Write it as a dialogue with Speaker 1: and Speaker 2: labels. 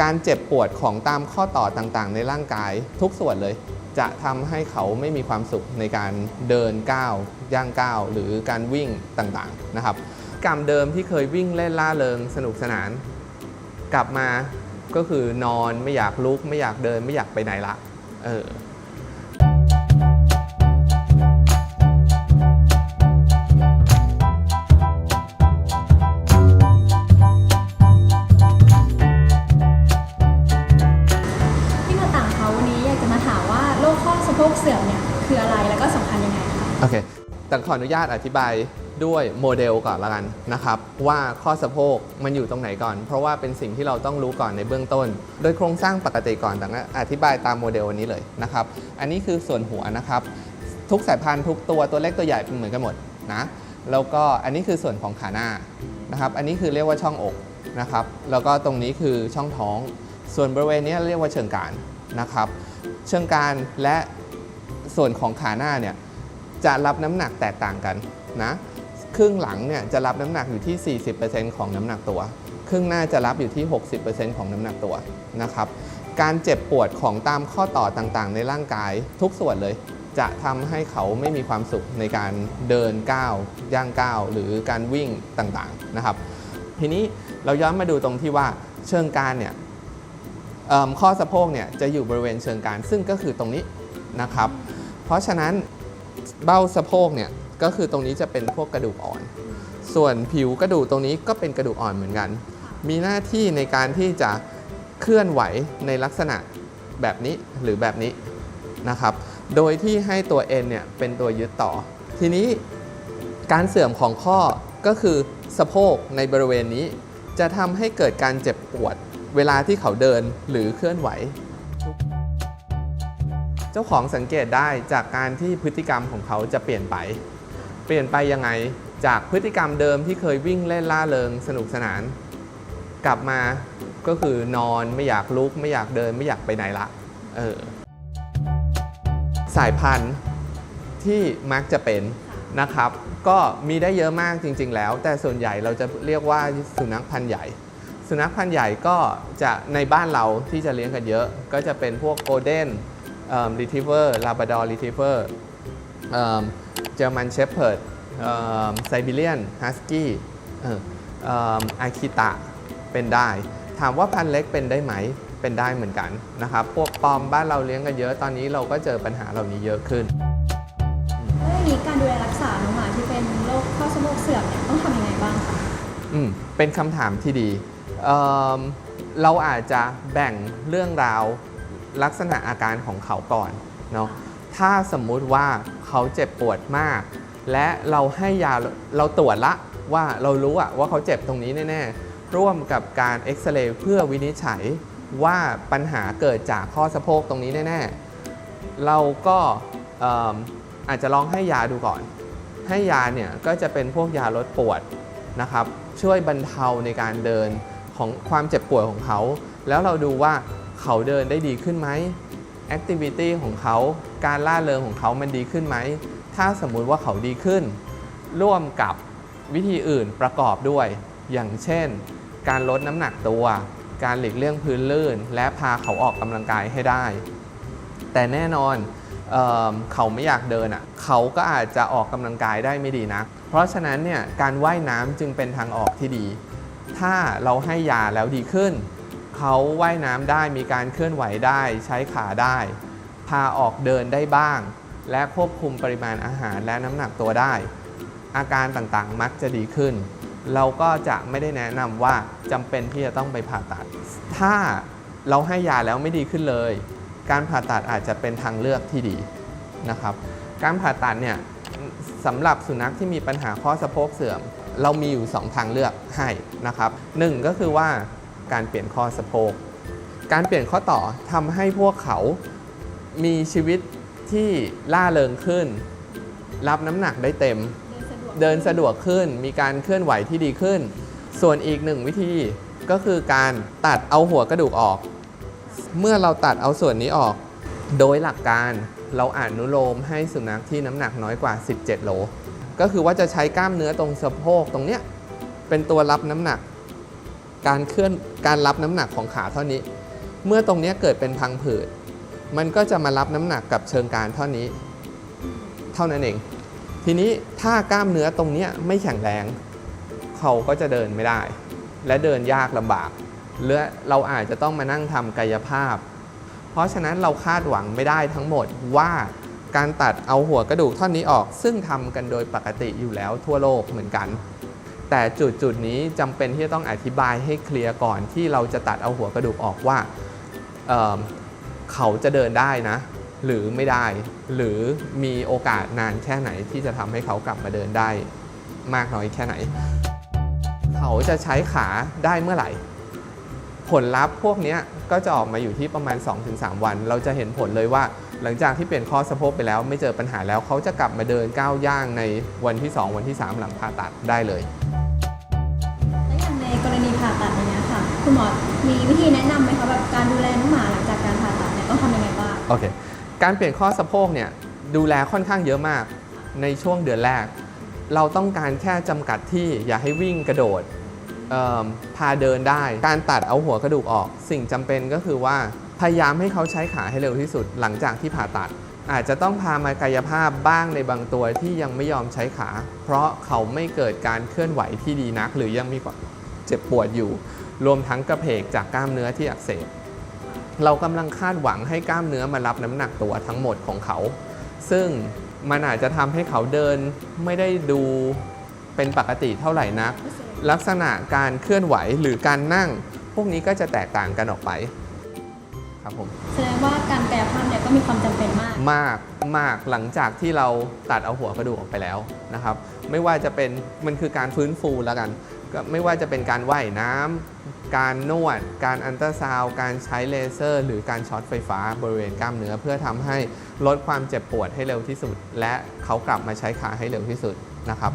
Speaker 1: การเจ็บปวดของตามข้อต่อต่างๆ ในร่างกายทุกส่วนเลย จะทำให้เขาไม่มีความสุขในการเดินก้าวย่างก้าวหรือการวิ่งต่างๆนะครับกรรมเดิมที่เคยวิ่งเล่นล่าเริงสนุกสนาน กลับมาก็คือนอนไม่อยากลุก ไม่อยากเดินไม่อยากไปไหนละเออ
Speaker 2: แต่
Speaker 1: ขออนุญาตอธิบายด้วยโมเดลก่อนละกันนะครับ ว่าข้อสะโพกมันอยู่ตรงไหนก่อน เพราะว่าเป็นสิ่งที่เราต้องรู้ก่อนในเบื้องต้น โดยโครงสร้างปกติก่อนแต่ก็อธิบายตามโมเดลอันนี้เลยนะครับ อันนี้คือส่วนหัวนะครับ ทุกสายพันธุ์ทุกตัวตัวเล็กตัวใหญ่เป็นเหมือนกันหมดนะแล้วก็อันนี้คือส่วนของขาหน้านะครับ อันนี้คือเรียกว่าช่องอกนะครับ แล้วก็ตรงนี้คือช่องท้อง ส่วนบริเวณนี้เรียกว่าเชิงกานนะครับ เชิงกานและส่วนของขาหน้าเนี่ย จะรับน้ำหนักแตกต่างกันนะครึ่งหลังเนี่ยจะรับน้ำหนักอยู่ที่ 40%ของน้ำหนักตัว ครึ่งหน้าจะรับอยู่ที่ 60%ของน้ำหนักตัวนะครับ การเจ็บปวดของตามข้อต่อต่างๆ ในร่างกายทุกส่วนเลย จะทำให้เขาไม่มีความสุขในการเดินก้าวย่างก้าวหรือการวิ่งต่างๆนะครับ ทีนี้เราย้อนมาดูตรงที่ว่าเชิงกรานเนี่ยข้อสะโพกเนี่ยจะอยู่บริเวณเชิงกรานซึ่งก็คือตรงนี้นะครับ เพราะฉะนั้น เบ้าสะโพกเนี่ยก็คือตรงนี้จะเป็นพวกกระดูกอ่อน ส่วนผิวกระดูกตรงนี้ก็เป็นกระดูกอ่อนเหมือนกัน มีหน้าที่ในการที่จะเคลื่อนไหวในลักษณะแบบนี้หรือแบบนี้นะครับ โดยที่ให้ตัวเอ็นเนี่ยเป็นตัวยึดต่อ ทีนี้การเสื่อมของข้อก็คือสะโพกในบริเวณนี้ จะทำให้เกิดการเจ็บปวดเวลาที่เขาเดินหรือเคลื่อนไหว เจ้าของสังเกตได้จากการที่พฤติกรรมของเขาจะเปลี่ยนไป เปลี่ยนไปยังไง จากพฤติกรรมเดิมที่เคยวิ่งเล่นล่าเริงสนุกสนาน กลับมาก็คือนอนไม่อยากลุก ไม่อยากเดินไม่อยากไปไหนละเออสายพันธุ์ที่มักจะเป็นนะครับ ก็มีได้เยอะมากจริง ๆ แล้ว แต่ส่วนใหญ่เราจะเรียกว่าสุนัขพันธุ์ใหญ่ สุนัขพันธุ์ใหญ่ก็จะในบ้านเราที่จะเลี้ยงกันเยอะ ก็จะเป็นพวกโกลเด้น รีทิเวอร์ลาบ r ดอร์รีทิเวอร์เจอร์มันเชฟเพิร์ดไซบีเรียนฮัสกี้อาคิตะเป็นได้ ถามว่าพันธุ์เล็กเป็นได้ไหมเป็นได้เหมือนกันนะครับพวกปอมบ้านเราเลี้ยงกันเยอะตอนนี้เราก็เจอปัญหาเหล่านี้เยอะขึ้น
Speaker 2: แล้วอย่างนี้การดูแลรักษาน้องหมาที่เป็นโรคข้อสะโพกเสื่อมเนี่ยต้องทำยังไงบ้างคะ
Speaker 1: อืมเป็นคำถามที่ดีเอิ่มเราอาจจะแบ่งเรื่องราว ลักษณะอาการของเขาก่อนเนาะถ้าสมมุติว่าเขาเจ็บปวดมาก และเราให้ยาเราตรวจละว่าเรารู้อะว่าเขาเจ็บตรงนี้แน่ๆ ร่วมกับการเอ็กซเรย์เพื่อวินิจฉัยว่าปัญหาเกิดจากข้อสะโพกตรงนี้แน่ๆ เราก็อาจจะลองให้ยาดูก่อน ให้ยาเนี่ยก็จะเป็นพวกยาลดปวดนะครับ ช่วยบรรเทาในการเดินของความเจ็บปวดของเขา แล้วเราดูว่า เขาเดินได้ดีขึ้นไหมแอคทิวิตี้ของเขา การล่าเริงของเขามันดีขึ้นไหม ถ้าสมมุติว่าเขาดีขึ้น ร่วมกับวิธีอื่นประกอบด้วย อย่างเช่น การลดน้ำหนักตัว การหลีกเลี่ยงพื้นลื่น และพาเขาออกกำลังกายให้ได้ แต่แน่นอนเออเขาไม่อยากเดินอะ เขาก็อาจจะออกกำลังกายได้ไม่ดีนะ เพราะฉะนั้นเนี่ยการว่ายน้ำจึงเป็นทางออกที่ดี ถ้าเราให้ยาแล้วดีขึ้น เขาว่ายน้ำได้มีการเคลื่อนไหวได้ใช้ขาได้ พาออกเดินได้บ้าง และควบคุมปริมาณอาหารและน้ำหนักตัวได้ อาการต่างๆมักจะดีขึ้น เราก็จะไม่ได้แนะนำว่าจำเป็นที่จะต้องไปผ่าตัด ถ้าเราให้ยาแล้วไม่ดีขึ้นเลย การผ่าตัดอาจจะเป็นทางเลือกที่ดีนะครับ การผ่าตัดเนี่ยสำหรับสุนัขที่มีปัญหาข้อสะโพกเสื่อม เรามีอยู่ 2 ทางเลือกให้นะครับหนึ่งก็คือว่า การเปลี่ยนข้อสะโพก การเปลี่ยนข้อต่อทำให้พวกเขามีชีวิตที่ล่าเริงขึ้น รับน้ำหนักได้เต็ม
Speaker 2: เดินสะดวก
Speaker 1: เดินสะดวกขึ้น มีการเคลื่อนไหวที่ดีขึ้น ส่วนอีกหนึ่งวิธีก็คือการตัดเอาหัวกระดูกออก เมื่อเราตัดเอาส่วนนี้ออก โดยหลักการเราอนุโลมให้สุนัขที่น้ำหนักน้อยกว่า 17 โล ก็คือว่าจะใช้กล้ามเนื้อตรงสะโพกตรงเนี้ยเป็นตัวรับน้ำหนัก การเคลื่อนการรับน้ำหนักของขาเท่านี้ เมื่อตรงนี้เกิดเป็นพังผืด มันก็จะมารับน้ำหนักกับเชิงกานเท่านี้ เท่านั้นเอง ทีนี้ถ้ากล้ามเนื้อตรงนี้ไม่แข็งแรง เขาก็จะเดินไม่ได้ และเดินยากลำบากหรือเราอาจจะต้องมานั่งทำกายภาพ เพราะฉะนั้นเราคาดหวังไม่ได้ทั้งหมดว่าการตัดเอาหัวกระดูกท่อนนี้ออก ซึ่งทำกันโดยปกติอยู่แล้วทั่วโลกเหมือนกัน แต่จุดจุดนี้จำเป็นที่จะต้องอธิบายให้เคลียร์ก่อนที่เราจะตัดเอาหัวกระดูกออกว่าเเขาจะเดินได้นะ หรือไม่ได้ หรือมีโอกาสนานแค่ไหนที่จะทำให้เขากลับมาเดินได้ มากน้อยแค่ไหน เขาจะใช้ขาได้เมื่อไหร่ ผลลัพธ์พวกนี้ก็จะออกมาอยู่ที่ประมาณ 2-3 วัน เราจะเห็นผลเลยว่าหลังจากที่เปลี่ยนข้อสะโพกไปแล้วไม่เจอปัญหาแล้วเขาจะกลับมาเดินก้าวย่างในวันที่ 2 วันที่ 3 หลังผ่าตัดได้เลย
Speaker 2: คุณหมอมีวิธีแนะนำไหมคะแบบการดูแลน้องหมาหลังจากการผ่าตัดเนี่ยต้องทำยังไงบ้าง
Speaker 1: โอเค การเปลี่ยนข้อสะโพกเนี่ยดูแลค่อนข้างเยอะมากในช่วงเดือนแรก เราต้องการแค่จำกัดที่อย่าให้วิ่งกระโดดพาเดินได้ การตัดเอาหัวกระดูกออก สิ่งจำเป็นก็คือว่าพยายามให้เขาใช้ขาให้เร็วที่สุดหลังจากที่ผ่าตัด อาจจะต้องพามากายภาพบ้างในบางตัวที่ยังไม่ยอมใช้ขา เพราะเขาไม่เกิดการเคลื่อนไหวที่ดีนัก หรือยังมีความเจ็บปวดอยู่ รวมทั้งกระเพกจากกล้ามเนื้อที่อักเสบเรากำลังคาดหวังให้กล้ามเนื้อมารับน้ำหนักตัวทั้งหมดของเขา ซึ่งมันอาจจะทำให้เขาเดินไม่ได้ดูเป็นปกติเท่าไหร่นัก ลักษณะการเคลื่อนไหวหรือการนั่ง พวกนี้ก็จะแตกต่างกันออกไปครับผม
Speaker 2: แสดงว่าการกายภาพเนี่ยก็มีความจำเป็นมาก
Speaker 1: มากมากหลังจากที่เราตัดเอาหัวกระดูกออกไปแล้วนะครับ ไม่ว่าจะเป็นมันคือการฟื้นฟูแล้วกัน ก็ไม่ว่าจะเป็นการว่ายน้ำการนวด การอันตราซาวด์การใช้เลเซอร์ หรือการช็อตไฟฟ้าบริเวณกล้ามเนื้อ เพื่อทำให้ลดความเจ็บปวดให้เร็วที่สุด และเขากลับมาใช้ขาให้เร็วที่สุดนะครับ